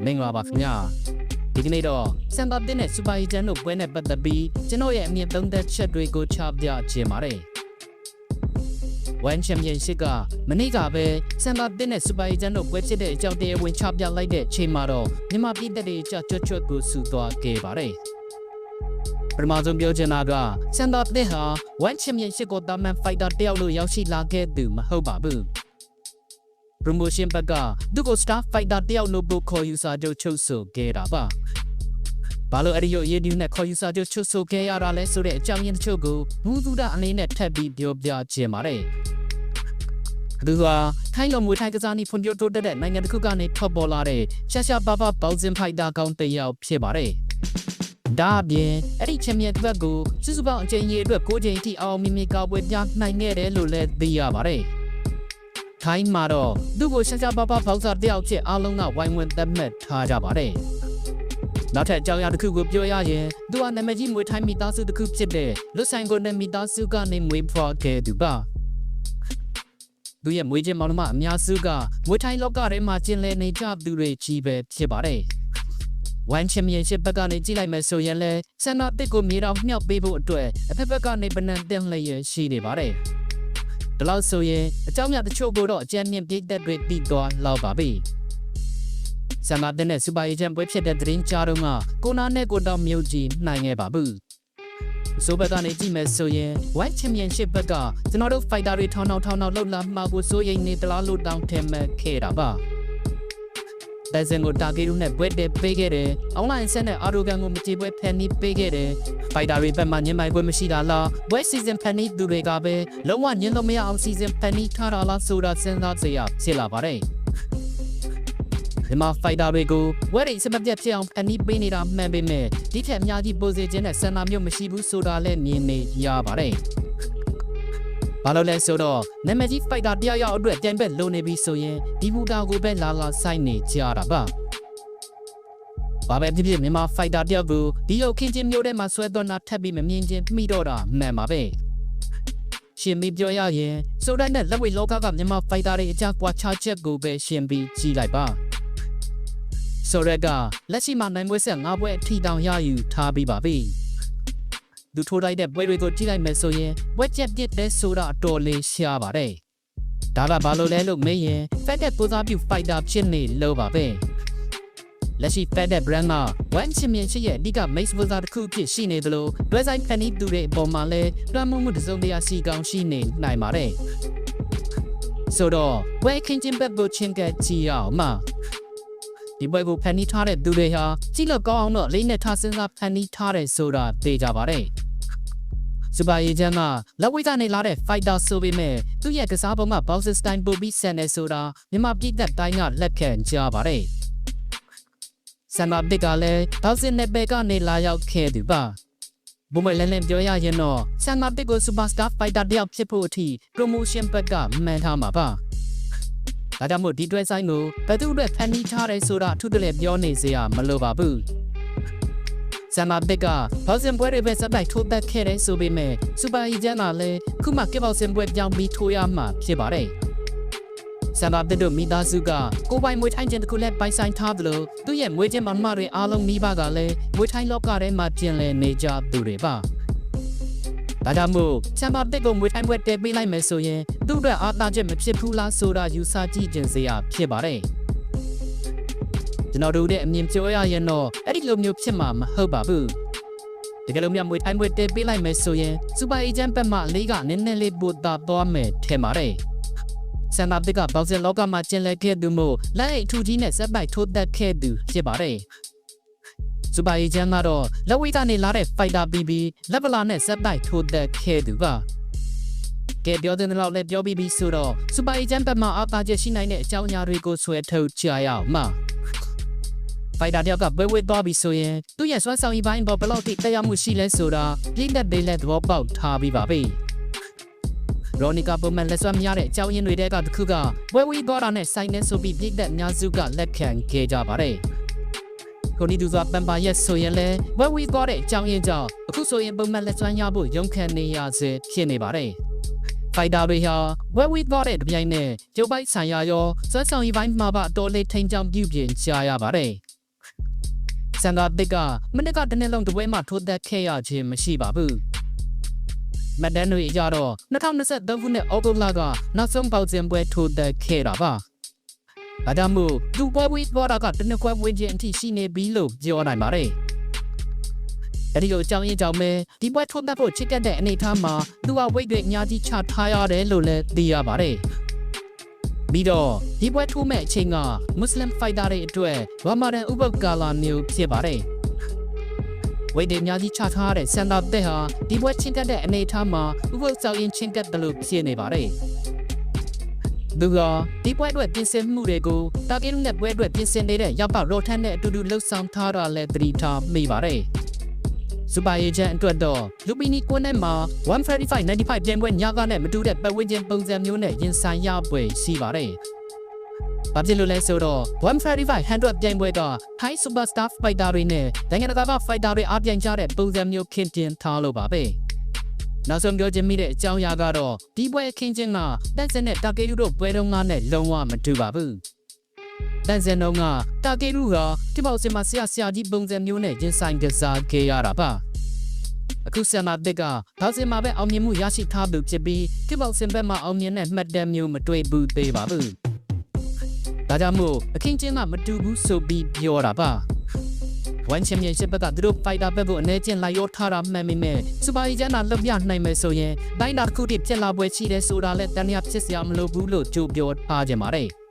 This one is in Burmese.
္ဂလာပါခင်ဗျာဒီကနေ့တော့စံပါတင်နဲ့စူပါဟီတန်တို့ပွဲနဲ့ပတ်သက်ပြီးကျွန်တော်ရဲ့အမြင်သုံးသက်ချက်တွေကိုချပြခြင်းပါတယ် One Championship ကမနေ့ကပဲစံပါတင်နဲ့စူပါဟီတန်တို့ပွဲဖြစ်တဲ့အကြောင်းတရားဝင်ချပြလိုက်တဲ့အချိန်မှာတော့မြန်မာပြည်သက်တွေကြွတ်ချွတ်ကိုစူသွားခဲ့ပါတယ်ပထမဆုံးပြောချင်တာကစံပါတင်ဟာ One Championship ကိုတာမန်ဖိုက်တာတယောက်လို့ရောက်ရှိလာခဲ့သူမဟုတ်ပါဘူး promotion ဘက်ကသူ့ကို star fighter တယောက်လို့ပို့ခေါ်ယူစာချုပ်ချုပ်ဆိုခဲ့တာပါဘာလို့အဲ့ဒီရုပ်ရည်ဒီနဲ့ခေါ်ယူစာချုပ်ချုပ်ဆိုခဲ့ရတာလဲဆိုတဲ့အကြောင်းရင်းတချို့ကိုဘူးသူဒအနေနဲ့ထပ်ပြီးပြောပြခြင်းပါတယ်သူကထိုင်းလိုမွေထိုင်းကစားနည်းဖွံ့ဖြိုးတိုးတက်တဲ့နိုင်ငံတစ်ခုကနေထွက်ပေါ်လာတဲ့ရှာရှာပါပါဘောက်စင်ဖိုက်တာကောင်းတစ်ယောက်ဖြစ်ပါတယ်ဒါအပြင်အဲ့ဒီချန်ပီယံဘက်ကိုစုစုပေါင်းအကြိမ်ကြီးအတွက်9ကြိမ်ထိအောင်မြင်မြင်ကာပွဲပြနိုင်ခဲ့တယ်လို့လည်းသိရပါတယ် ထိုင်းမှာတော့သူ့ကိုရှာရှာပါပါဘောက်စာတယောက်ဖြစ်အားလုံးကဝိုင်းဝန်းသတ်မှတ်ထားကြပါတယ်နောက်ထပ်အကြောင်းအရာတစ်ခုကိုပြောရရင်သူကနာမည်ကြီးမွေထိုင်းမိသားစုတစ်ခုဖြစ်တဲ့လွတ်ဆိုင်ကိုနဲ့မိသားစုကနေမွေးဖွားခဲ့သူပါသူရဲ့မွေးချင်းမောင်နှမအများစုကမွေထိုင်းလောကထဲမှာကျင်လည်နေကြသူတွေကြီးပဲဖြစ်ပါတယ်။ One Championship ဘက်ကနေကြည့်လိုက်မယ်ဆိုရင်လည်းဆန္ဒတစ်ကိုမြေတော်မြောက်ပေးဖို့အတွက်အဖက်ဘက်ကနေပနန်တင်လျက်ရှိနေပါတယ်။ ဒီလောက်ဆိုရင်အကြောင်းများတချို့ကိုတော့အကြမ်းမြင့်ပြည့်သက်တွေတည်သွားလောက်ပါပြီ။ဆန္ဒတင်တဲ့စူပါအေဂျင့်ပွဲဖြစ်တဲ့သတင်းကြားတော့ကကိုနာနဲ့ကိုတောင်မြို့ကြီးနိုင်ခဲ့ပါဘူး။ဆိုဘက်ကနေကြည့်မယ်ဆိုရင် White Championship ဘက်ကကျွန်တော်တို့ fighter တွေထောင်းထောင်းထောင်းထောင်းလှုပ်လာမှာကိုစိုးရိမ်နေတလားလို့တောင်းထင်မဲ့ခဲ့တာပါ ဒဇင်ကိုတာဂီရုနဲ့ဘွဲတဲ့ပေးခဲ့တယ်။ online ဆက်နဲ့အာရိုဂန်ကိုမကြေပွဲဖန်နီးပေးခဲ့တယ်။ fighter တွေဘက်မှညင်မိုင်ပွဲမရှိတာလား။ web season ဖန်နီးသူတွေကပဲလုံးဝညင်လို့မရအောင် season ဖန်နီးထားတာလားဆိုတာစဉ်းစားစရာဖြစ်လာပါတယ်။မြန်မာ fighter တွေကိုဝက်ရိစမပြတ်ဖြစ်အောင်ဖန်နီးပေးနေတာမှန်ပေမဲ့ဒီထက်အများကြီးပိုစေခြင်းနဲ့ဆန္ဒမျိုးမရှိဘူးဆိုတာလည်းမြင်နေရပါတယ်။ ဘာလို့လဲဆိုတော့နာမည်ကြီး fighter တယောက်ယောက်အတွက်ပြန်ဘက်လုံနေပြီဆိုရင်ဒီဘူတာကိုပဲလာလာဆိုင်နေကြတာပါ။ဘာပဲဖြစ်ဖြစ်မြန်မာ fighter တယောက်ကိုဒီရုပ်ခင်းချင်းမျိုးထဲမှာဆွဲသွန်းတာထပ်ပြီးမမြင်ချင်းမိတော့တာမှန်ပါပဲ။ရှင်ပြီးပြောရရင်ဆိုတဲ့နဲ့လက်ဝဲလောကကမြန်မာ fighter တွေအကြကွာခြားချက်ကိုပဲရှင်ပြီးကြည့်လိုက်ပါ။ဆိုရက်ကလက်ရှိမှာနိုင်ပွဲဆက်၅ပွဲအထိတောင်ရယူထားပြီးပါပြီ။ သူထိုးလိုက်တဲ့ပွဲတွေကိုကြည့်လိုက်မယ်ဆိုရင်ဝက်ချက်ပြစ်တဲ့ဆိုတာအတော်လေးရှားပါတယ်။ဒါကဘာလို့လဲလို့မေးရင် Fat တဲ့ကိုစားပြု fighter ဖြစ်နေလို့ပါပဲ။လက်ရှိ Fat တဲ့ brand က One Championship ရဲ့အဓိက main sponsor တစ်ခုဖြစ်ရှိနေသလို website ဖန်တီးသူတွေအပေါ်မှာလည်းတွမ်းမှုမှုတစ်စုံတရာစီကောင်းရှိနေနိုင်ပါတယ်။ဆိုတော့ဝဲခင်းချင်းဘက်ကိုချင်းကကြည့်အောင်မှာဒီပွဲကိုဖန်တီးထားတဲ့သူတွေဟာကြည့်လို့ကောင်းအောင်တော့လေးနဲ့ထားစဉ်းစားဖန်တီးထားတယ်ဆိုတာသိကြပါတယ် စူပါအေဂျင့်ကလက်ဝိတ်ကနေလာတဲ့ fighter ဆိုပေမဲ့သူ့ရဲ့ကစားပုံက boxing style ပိုပြီးဆန်နေဆိုတာမြန်မာပြည်သက်တိုင်းကလက်ခံကြပါတယ်ဆန်မာဘစ်ကလည်း boxing နဲ့ဘက်ကနေလာရောက်ခဲ့သူပါဘုံမလဲလဲပြောရရင်တော့ဆန်မာဘစ်ကို superstar fighter တယောက်ဖြစ်ဖို့အထိ promotion ဘက်ကမှန်ထားမှာပါဒါကြောင့်မို့ဒီတွဲဆိုင်ကိုဘယ်သူအတွက်ဖန်တီးထားတယ်ဆိုတာအထူးတလဲပြောနေစရာမလိုပါဘူး ဆမ်မာဘစ်ကဘောက်စင်ပွဲတွေပဲစတိုက်ထိုးသက်ခဲ့တယ်ဆိုပေမဲ့စူပါဟီဂျန်ကလည်းခုမှကစ်ဘောက်စင်ပွဲပြောင်းပြီးထိုးရမှာဖြစ်ပါတယ်ဆမ်မာဘစ်တို့မိသားစုကကိုပိုင်မွေးထိုင်းခြင်းတစ်ခုလည်းပိုင်ဆိုင်ထားသလိုသူ့ရဲ့မွေးခြင်းမမတွေအားလုံးမိဘကလည်းမွေးထိုင်းလောကထဲမှာကျင်လည်နေကြသူတွေပါဒါကြောင့်မို့ချမ်ပါတစ်ကိုမွေးထိုင်းပွဲတဲပေးလိုက်မယ်ဆိုရင်သူ့အတွက်အားသာချက်မဖြစ်ဘူးလားဆိုတာယူဆကြည့်ခြင်းစရာဖြစ်ပါတယ် ကျွန်တော်တို့ရဲ့အမြင်ပြောရရင်တော့အဲ့ဒီလိုမျိုးဖြစ်မှာမဟုတ်ပါဘူးတကယ်လို့မြမွေထိုင်းပွဲတဲပေးလိုက်မယ်ဆိုရင်စူပါအေဂျင့်ဘက်မှလေးကနည်းနည်းလေးပိုတာသွားမယ်ထင်ပါတယ်ဆန်နာတစ်ကဘောက်ဆင်လောကမှာကျင်လည်ခဲ့သူမို့လက်အိတ်ထူကြီးနဲ့စက်ပိုက်ထိုးသက်ခဲ့သူဖြစ်ပါတယ်စူပါအေဂျင့်ကတော့လက်ဝိကနေလာတဲ့ fighter BB လက်ဗလာနဲ့စက်ပိုက်ထိုးသက်ခဲ့သူပါကဲပြောတဲ့လောက်လည်းပြောပြီးပြီဆိုတော့စူပါအေဂျင့်ဘက်မှာအားသာချက်ရှိနိုင်တဲ့အကြောင်းအရာတွေကိုဆွဲထုတ်ကြရအောင်မှာ ဖိုင်တာတယောက်ကပွဲဝဲသွားပြီဆိုရင်သူ့ရဲ့စွမ်းဆောင်ရည်ပိုင်းပေါ်ဘယ်လောက်ထိတက်ရောက်မှုရှိလဲဆိုတာပြည့်တဲ့ပေးလက်သဘောပေါက်ထားပြီးပါပြီရော်နီကာပုံမှန်လက်စွမ်းများတဲ့အကြောင်းရင်းတွေတဲကတစ်ခုကဝဲဝီသွားတာနဲ့ဆိုင်နေဆိုပြီးပြည့်တဲ့အများစုကလက်ခံခဲ့ကြပါတယ်ကိုနီဒူစွာပန်ပါရက်ဆိုရင်လည်းဝဲဝီသွားတဲ့အကြောင်းရင်းကြောင့်အခုဆိုရင်ပုံမှန်လက်စွမ်းရဖို့ရုန်းခံနေရစေဖြစ်နေပါတယ်ဖိုက်တာတွေဟာဝက်ဝီသွားတဲ့တပြိုင်နက်ကျုပ်ပိုက်ဆိုင်ရာရောစွမ်းဆောင်ရည်ပိုင်းမှာပါတော်လေးထိန်ချောင်းပြုပြင်ကြရပါတယ် ဆန်ဂါတစ်ကမနစ်ကတစ်နှစ်လုံးတပွဲမှထိုးသက်ခဲ့ရခြင်းမရှိပါဘူးမဒန်တွေကြတော့2023ခုနှစ်အောက်တိုဘာလကနောက်ဆုံးပေါက်စင်ပွဲထိုးသက်ခဲ့တာပါ။ဒါကြောင့်မို့သူပွဲဝေးပေါ်တာကတစ်နှစ်ခွဲဝင်ခြင်းအထိရှိနေပြီလို့ပြောနိုင်ပါတယ်။အဲဒီလိုအကြောင်းရင်းကြောင့်ပဲဒီပွဲထိုးသက်ဖို့ချစ်ကက်တဲ့အနေအထားမှာသူကဝိတ်တွေအများကြီးချထားရတယ်လို့လည်းသိရပါတယ်။ ပြီးတော့ဒီပွဲထိုးမဲ့အချိန်ကမွတ်စလင်ဖိုက်တာတွေအတွက်ဝါမာဒန်ဥပုပ်ကာလာမျိုးဖြစ်ပါတယ်။ဝိတ်တွေအများကြီးချထားတဲ့စန်တာတက်ဟာဒီပွဲချင်းတက်တဲ့အနေအထားမှာဥပုပ်စောက်ရင်ချင်းတက်တယ်လို့ဖြစ်နေပါတယ်။သူကဒီပွဲအတွက်ပြင်ဆင်မှုတွေကိုတာကီနဲ့ပွဲအတွက်ပြင်ဆင်နေတဲ့ရပ်ပတ်ရောထန်နဲ့အတူတူလှုပ်ဆောင်ထားတာလည်းသတိထားမိပါတယ်။ စူပါအေဂျင့်အတွက်တော့လူပီနီကွန်းနဲ့မှာ135 95ပြန်ပွဲညကနဲ့မတူတဲ့ပတ်ဝန်းကျင်ပုံစံမျိုးနဲ့ရင်ဆိုင်ရပွဲရှိပါတယ်။ဘာဖြစ်လို့လဲဆိုတော့135 100ပြိုင်ပွဲက High Superstar Fighter တွေနဲ့နိုင်ငံတကာက Fighter တွေအားပြိုင်ကြတဲ့ပုံစံမျိုးခင်းတင်ထားလို့ပါပဲ။နောက်ဆုံးပြောချင်မိတဲ့အကြောင်းအရာကတော့ဒီပွဲအခင်းချင်းကတက်စင်နဲ့တာကေယူတို့ပွဲတုန်းကနဲ့လုံးဝမတူပါဘူး။ တန်စင်တော့ကတာကေယူကဒီပေါစင်မှာဆရာဆရာကြီးပုံစံမျိုးနဲ့ရင်ဆိုင်ကစားခဲ့ရတာပါ။အခုဆန်မာတစ်ကဒါစင်မှာပဲအောင်မြင်မှုရရှိထားသူဖြစ်ပြီးဒီပေါစင်ဘက်မှာအောင်မြင်တဲ့မှတ်တမ်းမျိုးမတွေ့ဘူးသေးပါဘူး။ဒါကြောင့်မို့အခင်းချင်းကမတူဘူးဆိုပြီးပြောတာပါ။ဝန်ချန်ပီယံရှစ်ဘက်ကသူတို့ဖိုက်တာဘက်ကိုအနေချင်းလိုက်ရောထားတာမှန်ပေမဲ့စူပါရီဂျန်နာလွတ်ပြနိုင်မယ်ဆိုရင်တိုင်းတာတစ်ခုတည်းဖြစ်လာပွဲရှိတယ်ဆိုတာလဲတန်ရဖြစ်စရာမလိုဘူးလို့ကြိုးပြောထားကြပါတယ်။